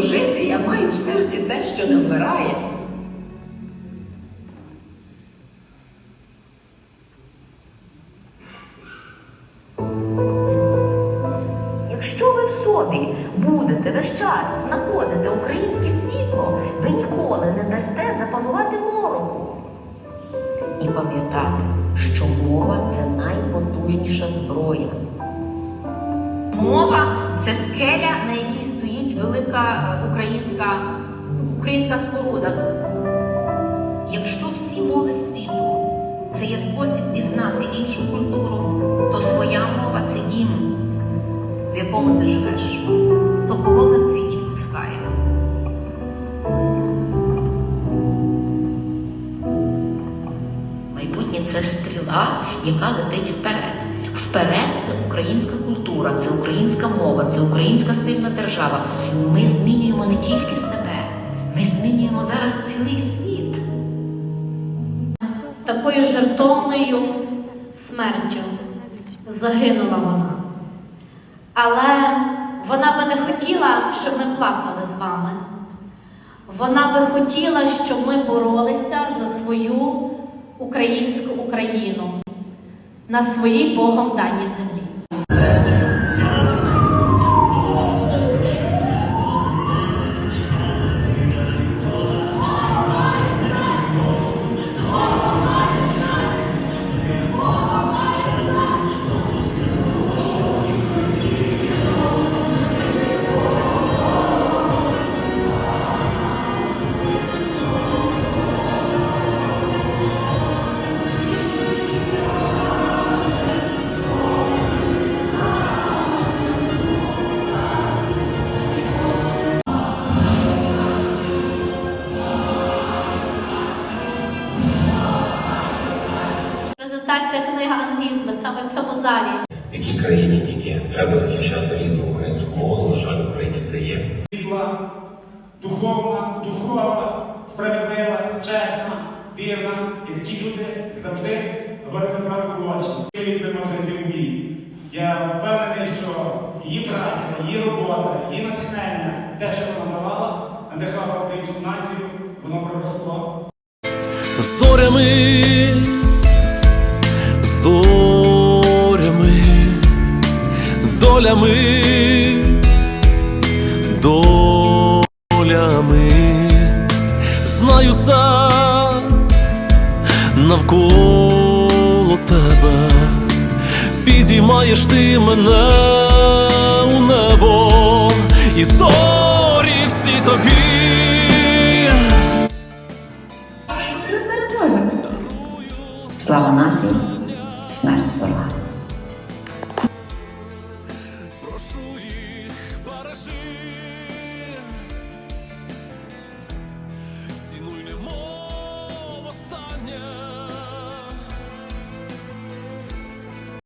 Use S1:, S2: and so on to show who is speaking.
S1: жити, я маю в серці те, що не вмирає.
S2: Якщо ви в собі будете весь час знаходити українське світло, ви ніколи не дасте запанувати мороку.
S3: І пам'ятати, що мова це найпотужніша зброя.
S2: Мова це скеля, на якій велика е, українська, українська споруда. Якщо всі мови світу це є спосіб пізнати іншу культуру, то своя мова це дім, в якому ти живеш. То кого ми в цей дім пускаємо?
S3: Майбутнє це стріла, яка летить вперед. Вперед це українська культура, це українська мова, це українська сильна держава. Ми змінюємо не тільки себе, ми змінюємо зараз цілий світ.
S4: Такою жертовною смертю загинула вона. Але вона би не хотіла, щоб ми плакали з вами. Вона би хотіла, щоб ми боролися за свою українську Україну на своїй Богом даній землі. Англізми саме в цьому залі.
S5: в якій країні тільки треба захищати рідну українську мову, на жаль, в Україні це є.
S6: світла, духовна, духова, справедлива, чесна, вірна. І такі люди завжди говорять правду в очі. Тільки люди можуть йти в бій. Я впевнений, що її праця, її робота, її натхнення, те, що вона давала, надихала українську націю, воно проросло.
S7: зорями, долями, долями, знаю сам навколо тебе, підіймаєш ти мене у небо, і зорі всі тобі.
S3: Слава нації, смерть ворога.
S7: Прошу їх